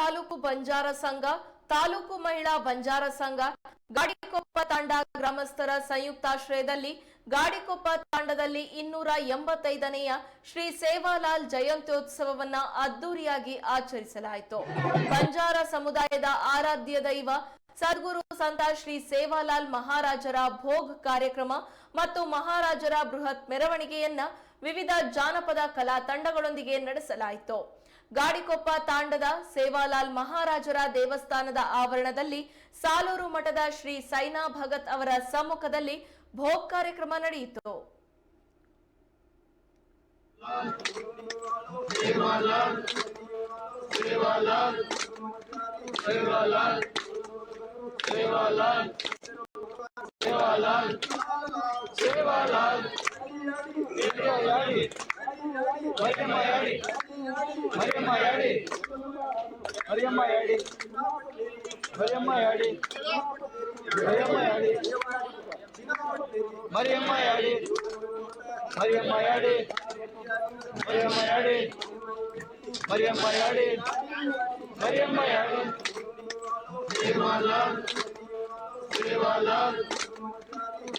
ತಾಲೂಕು ಬಂಜಾರ ಸಂಘ, ತಾಲೂಕು ಮಹಿಳಾ ಬಂಜಾರ ಸಂಘ, ಗಾಡಿಕೊಪ್ಪ ತಾಂಡ ಗ್ರಾಮಸ್ಥರ ಸಂಯುಕ್ತಾಶ್ರಯದಲ್ಲಿ ಗಾಡಿಕೊಪ್ಪ ತಾಂಡದಲ್ಲಿ ಇನ್ನೂರ ಎಂಬತ್ತೈದನೆಯ ಶ್ರೀ ಸೇವಾಲಾಲ್ ಜಯಂತ್ಯೋತ್ಸವವನ್ನ ಅದ್ದೂರಿಯಾಗಿ ಆಚರಿಸಲಾಯಿತು. ಬಂಜಾರ ಸಮುದಾಯದ ಆರಾಧ್ಯ ದೈವ, ಸದ್ಗುರು ಸಂತ ಶ್ರೀ ಸೇವಾಲಾಲ್ ಮಹಾರಾಜರ ಭೋಗ್ ಕಾರ್ಯಕ್ರಮ ಮತ್ತು ಮಹಾರಾಜರ ಬೃಹತ್ ಮೆರವಣಿಗೆಯನ್ನ ವಿವಿಧ ಜಾನಪದ ಕಲಾ ತಂಡಗಳೊಂದಿಗೆ ನಡೆಸಲಾಯಿತು ಗಾಡಿಕೊಪ್ಪ ತಾಂಡದ ಸೇವಾಲಾಲ್ ಮಹಾರಾಜರ ದೇವಸ್ಥಾನದ ಆವರಣದಲ್ಲಿ ಸಾಲೂರು ಮಠದ ಶ್ರೀ ಸೈನಾ ಭಗತ್ ಅವರ ಸಮ್ಮುಖದಲ್ಲಿ ಭೋಗ್ ಕಾರ್ಯಕ್ರಮ ನಡೆಯಿತು సేవాలాల్ సేవాలాల్ సేవాలాల్ సేవాలాల్ మరియమ్మ యాడి మరియమ్మ యాడి మరియమ్మ యాడి మరియమ్మ యాడి మరియమ్మ యాడి మరియమ్మ యాడి మరియమ్మ యాడి మరియమ్మ యాడి మరియమ్మ యాడి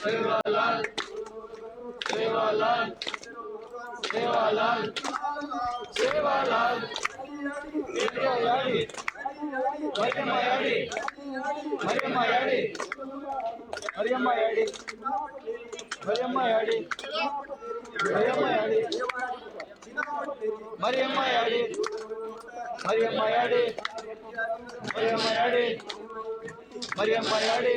सेवालाल सेवालाल सेवालाल सेवालाल सेवालाल మరియమ్మాయాడి మరియమ్మాయాడి మరియమ్మాయాడి మరియమ్మాయాడి మరియమ్మాయాడి మరియమ్మాయాడి మరియమ్మాయాడి మరియమ్మాయాడి మరియమ్మాయాడి